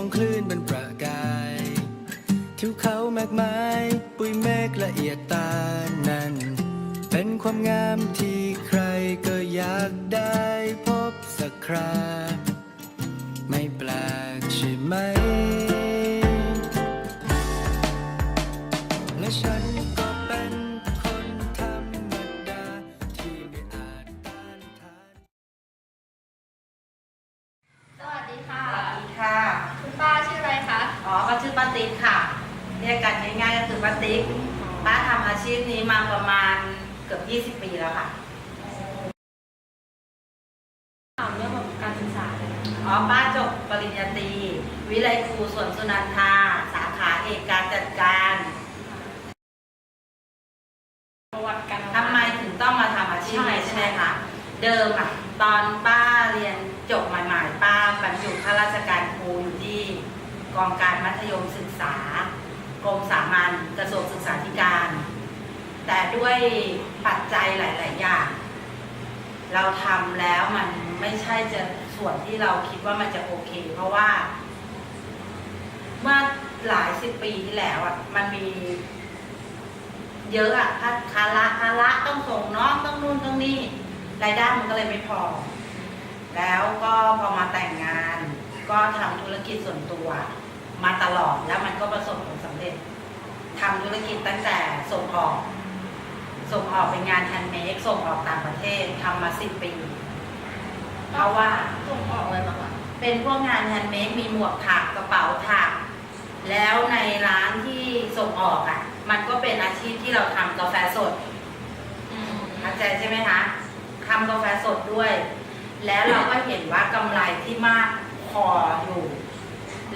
ของคลื่นเป็นประกายทิวเขาแมกไม้ปุยเมฆละเอียดตานั้น เป็นความงามที่ใครก็อยากได้พบสักคราไม่แปลกใช่ไหม และฉัน การศึกษาเลยนะอ๋อป้าจบปริญญาตรีวิไลครูสวนสุนันทา สาขาเอกการจัดการ ประวัติการทำไมถึงต้องมาทำอาชีพนี้ใช่ไหมคะเดิมอะตอนป้าเรียนจบใหม่ๆป้าบรรจุข้าราชการครูอยู่ที่กองการมัธยมศึกษากรมสามัญกระทรวงศึกษาธิการ แต่ด้วยปัจจัยหลาย ๆ อย่าง เราทำแล้วมัน ไม่ใช่จะส่วนที่เราคิดว่ามันจะโอเค เพราะว่า เมื่อหลายสิบปีที่แล้วอะมันมี เยอะอะภาภาระภาระต้องส่งน้องต้องนู่นต้องนี่รายได้มันก็เลยไม่พอ แล้วก็พอมาแต่งงาน ก็ทำธุรกิจส่วนตัว มาตลอดแล้วมันก็ประสบผลสำเร็จทำธุรกิจตั้งแต่ส่งออกส่งออกเป็นงานแฮนด์เมดส่งออกต่างประเทศทำมาสิบปี เพราะว่าส่งออกอะไรบ้างคะเป็นพวกงานแฮนด์เมดมีหมวกถักกระเป๋าถัก แล้วในร้านที่ส่งออกอะ มันก็เป็นอาชีพที่เราทำกาแฟสดอืมเข้าใจใช่ไหมคะทำกาแฟสดด้วย แล้วเราก็เห็นว่ากำไรที่มากพออยู่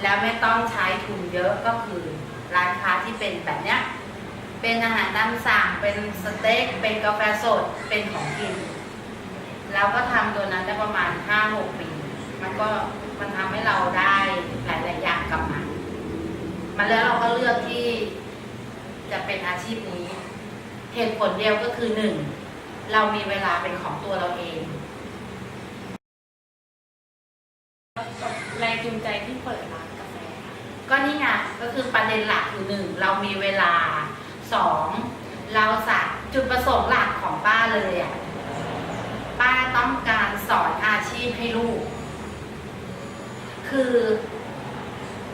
แล้วไม่ต้องใช้ทุนเยอะก็คือร้านค้าที่เป็นแบบเนี้ย เป็นอาหารตามสั่งเป็นสเต็กเป็นกาแฟสดเป็นของกิน เราก็ทำตัวนั้นได้ประมาณห้าหกปี มันก็มันทำให้เราได้หลายๆอย่างกลับมามาแล้วเราก็เลือกที่จะเป็นอาชีพนี้เหตุผลเดียวก็คือหนึ่งเรามีเวลาเป็นของตัวเราเองแรงจูงใจที่เปิดร้านกาแฟค่ะก็นี่ไงก็คือประเด็นหลักคือหนึ่งเรามีเวลาสองเราสักจุดประสงค์หลักของป้าเลยอะ ป้าต้องการสอนอาชีพให้ลูก คือ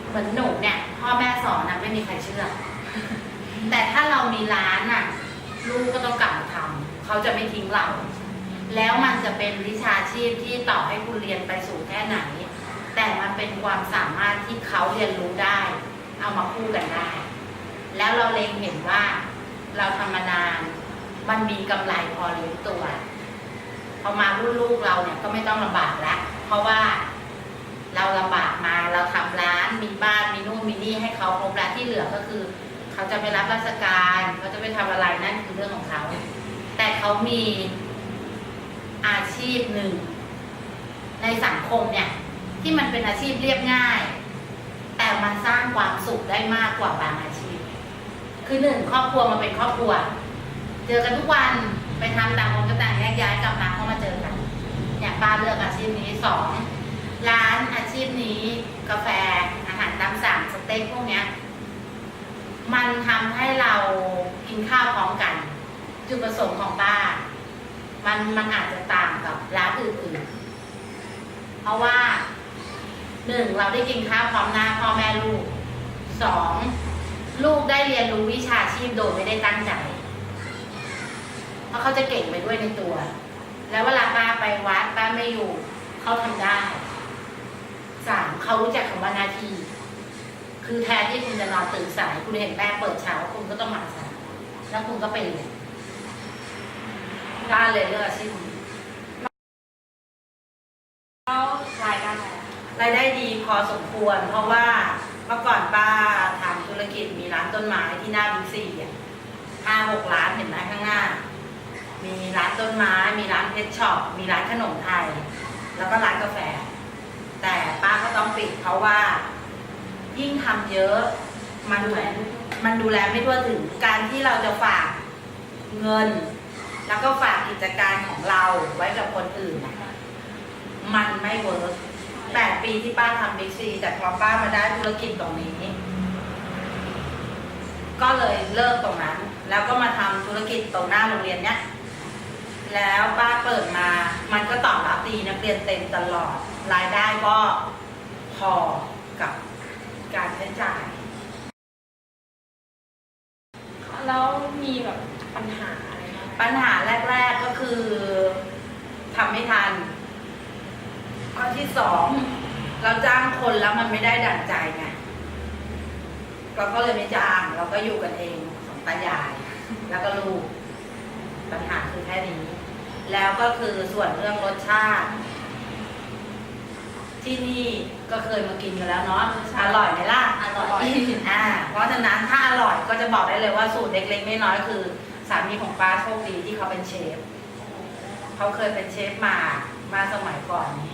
เหมือนหนูเนี่ย พ่อแม่สอนนะไม่มีใครเชื่อ แต่ถ้าเรามีร้านน่ะ ลูกก็ต้องกลับมาทำเขาจะไม่ทิ้งเรา แล้วมันจะเป็นวิชาชีพที่ต่อให้คุณเรียนไปสู่แค่ไหน แต่มันเป็นความสามารถที่เขาเรียนรู้ได้ เอามาคู่กันได้ แล้วเราเล็งเห็นว่าเราทำมานาน มันมีกำไรพอเลี้ยงตัว พอมารุ่นลูกเราเนี่ยก็ไม่ต้องลำบากแล้ว เพราะว่าเราลำบากมาเราทำร้านมีบ้านมีนู่นมีนี่ให้เขาครบแล้วที่เหลือก็คือ เขาจะไปรับราชการเขาจะไปทำอะไรนั่นคือเรื่องของเขา แต่เขามีอาชีพหนึ่ง ในสังคมเนี่ย ที่มันเป็นอาชีพเรียบง่าย แต่มันสร้างความสุขได้มากกว่าบางอาชีพ คือหนึ่งครอบครัวมันเป็นครอบครัว เจอกันทุกวัน ไปทำต่างคนก็ต่างแยกย้ายกลับมาเข้ามาเจอกันเนี่ยป้าเลือกอาชีพนี้สองร้านอาชีพนี้กาแฟอาหารตามสั่งสเต็กพวกเนี้ย มันทำให้เรากินข้าวพร้อมกัน จุดประสงค์ของป้า มันมันอาจจะต่างกับร้านอื่นๆ เพราะว่าหนึ่งเราได้กินข้าวพร้อมหน้าพ่อแม่ลูกสองลูกได้เรียนรู้วิชาชีพโดยไม่ได้ตั้งใจ เพราะเขาจะเก่งไปด้วยในตัว แล้วเวลาป้าไปวัดป้าไม่อยู่ เขาทำได้สามเขารู้จักคำว่าหน้าที่คือแทนที่คุณจะนอนตื่นสาย คุณเห็นแม่เปิดเช้าคุณก็ต้องมาสายแล้วคุณก็ไปเรียนป้าเลยเลือกอาชีพนี้แล้วรายได้อะรายได้ดีพอสมควร เพราะว่าเมื่อก่อนป้าทำธุรกิจมีร้านต้นไม้ที่หน้าบิ๊กซีอะห้าหกร้านเห็นไหมข้างหน้า มีร้านต้นไม้ มีร้านเพชรช็อป มีร้านขนมไทย แล้วก็ร้านกาแฟ แต่ป้าก็ต้องปิดเพราะว่า ยิ่งทำเยอะ มันเหมือนมันดูแลไม่ทั่วถึงการที่เราจะฝากเงิน แล้วก็ฝากกิจการของเราไว้กับคนอื่นน่ะมันไม่เวิร์กแปดปีที่ป้าทำบิ๊กซีแต่พอป้ามาได้ธุรกิจตรงนี้ ก็เลยเลิกตรงนั้น แล้วก็มาทำธุรกิจตรงหน้าโรงเรียนเนี้ย แล้วป้าเปิดมา มันก็ตอบรับดีนักเรียนเต็มตลอด รายได้ก็พอกับการใช้จ่าย แล้วมีแบบปัญหาอะไรบ้างไหมปัญหาแรก ๆก็คือทำไม่ทัน ข้อที่สองเราจ้างคนแล้วมันไม่ได้ดั่งใจไงเราก็เลยไม่จ้าง เราก็อยู่กันเองสองตายาย แล้วก็ลูกปัญหาคือแค่นี้ แล้วก็คือส่วนเรื่องรสชาติ ที่นี่ก็เคยมากินกันแล้วเนาะอร่อยไหมล่ะอร่อยอ่าเพราะฉะนั้นถ้าอร่อยก็จะบอกได้เลยว่าสูตรเล็กๆน้อยๆคือ สามีของป้าโชคดีที่เขาเป็นเชฟเขาเคยเป็นเชฟมามาสมัยก่อนนี้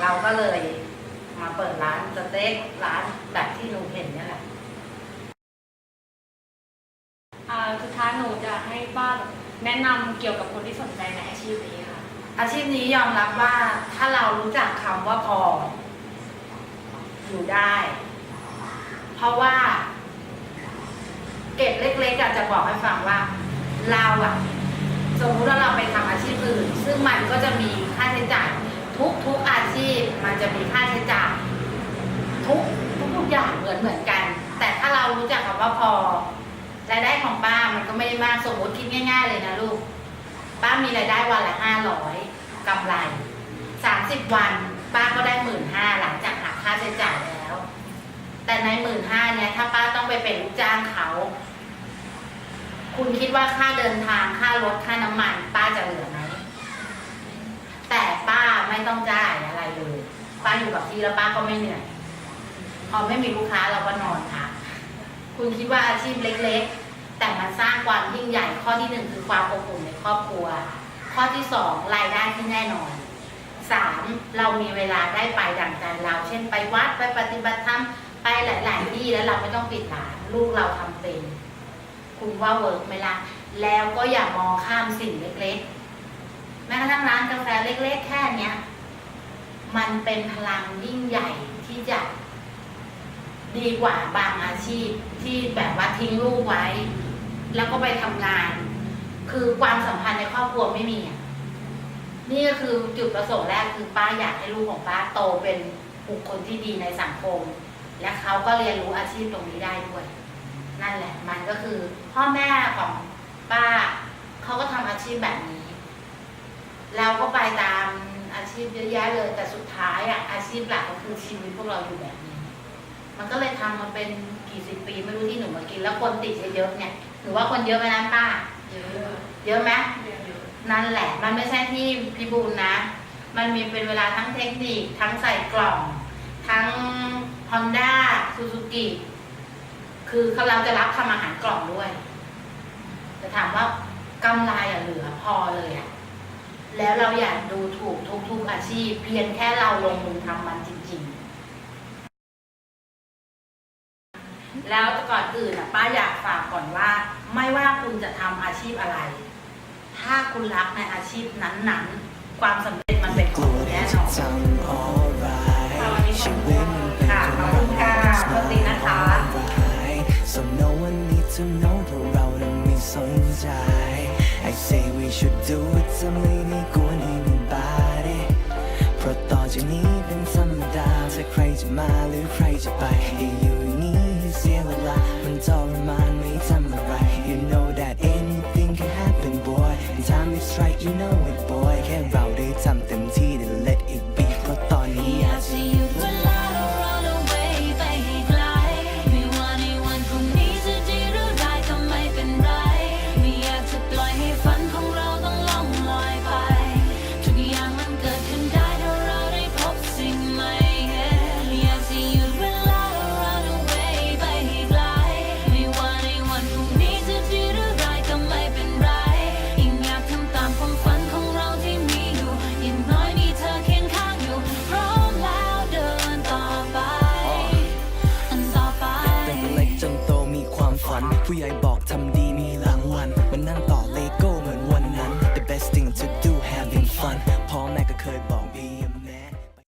เราก็เลยมาเปิดร้านสเต็กร้านแบบที่หนูเห็นเนี่ยแหละ สุดท้ายหนูจะให้ป้าแบบแนะนำเกี่ยวกับคนที่สนใจในอาชีพนี้ค่ะ อาชีพนี้ยอมรับว่าถ้าเรารู้จักคำว่าพอ อยู่ได้ เพราะว่า เก็บเล็กๆอะจะบอกให้ฟังว่า เราอะสมมุติว่าเราไปทำอาชีพอื่น ซึ่งมันก็จะมีค่าใช้จ่ายทุกทุกอาชีพมันจะมีค่าใช้จ่ายทุกทุกทุกอย่างเหมือนเหมือนกัน แต่ถ้าเรารู้จักคำว่าพอ รายได้ของป้ามันก็ไม่ได้มากสมมติคิดง่ายๆเลยนะลูก ป้ามีรายได้วันละห้าร้อยกำไรสามสิบวันป้าก็ได้หมื่นห้าหลังจากหักค่าใช้จ่ายแล้ว แต่ในหมื่นห้าเนี่ย ถ้าป้าต้องไปเป็นลูกจ้างเขา คุณคิดว่าค่าเดินทางค่ารถค่าน้ำมัน ป้าจะเหลือไหมแต่ป้าไม่ต้องจ่ายอะไรเลย ป้าอยู่กับที่แล้วป้าก็ไม่เหนื่อยพอไม่มีลูกค้าเราก็นอนค่ะ คุณคิดว่าอาชีพเล็กๆ แต่มันสร้างความยิ่งใหญ่ข้อที่หนึ่งคือความอบอุ่นในครอบครัว ข้อที่สองรายได้ที่แน่นอนสามเรามีเวลาได้ไปดั่งใจเรา เช่นไปวัดไปปฏิบัติธรรมไปหลาย ๆ ที่แล้วเราไม่ต้องปิดร้านลูกเราทำเป็น คุณว่าเวิร์กไหมล่ะแล้วก็อย่ามองข้ามสิ่งเล็กๆ แม้กระทั่งร้านกาแฟเล็ก ๆ แค่เนี้ย มันเป็นพลังยิ่งใหญ่ที่จะ ดีกว่าบางอาชีพที่แบบว่าทิ้งลูกไว้ แล้วก็ไปทำงาน คือความสัมพันธ์ในครอบครัวไม่มีอะนี่ก็คือจุดประสงค์แรกคือป้าอยากให้ลูกของป้าโตเป็นบุคคลที่ดีในสังคม และเขาก็เรียนรู้อาชีพตรงนี้ได้ด้วย นั่นแหละ มันก็คือพ่อแม่ของป้าเขาก็ทำอาชีพแบบนี้ เราก็ไปตามอาชีพเยอะแยะเลย แต่สุดท้ายอะอาชีพหลักก็คือชีวิตพวกเราอยู่แบบนี้ มันก็เลยทำมาเป็นกี่สิบปีไม่รู้ที่หนูมากิน แล้วคนติดเยอะๆเนี่ยหนูว่าคนเยอะไหมนะป้า เยอะเยอะไหมเยอะเยอะนั่นแหละ มันไม่ใช่ที่พิบูลนะ มันมีเป็นเวลาทั้งเทคนิคทั้งใส่กล่อง ทั้ง Honda Suzuki คือเขาเราจะรับทำอาหารกล่องด้วย แต่ถามว่ากำไรอะเหลือพอเลยอะแล้วเราอยากดูถูกทุกๆอาชีพ เพียงแค่เราลงมือทำมันจริง ๆ แล้วก่อนอื่นอะป้าอยากฝากก่อนว่า ไม่ว่าคุณจะทำอาชีพอะไร ถ้าคุณรักในอาชีพนั้นๆ ความสำเร็จมันเป็นขกองลัวคุณที่แน่นจะอนทำ alright ชีวิตมันเป็นค่ะขขออบงคุณค่ะเราสวัสดีนะคะ alright so no one need to know เพราะเรานั้นไม่สนใจ I say we should do it จะไม่ได้กวน anybody เพราะต่อจากนี้เป็นธรรมดาถ้าใครจะมาหรือ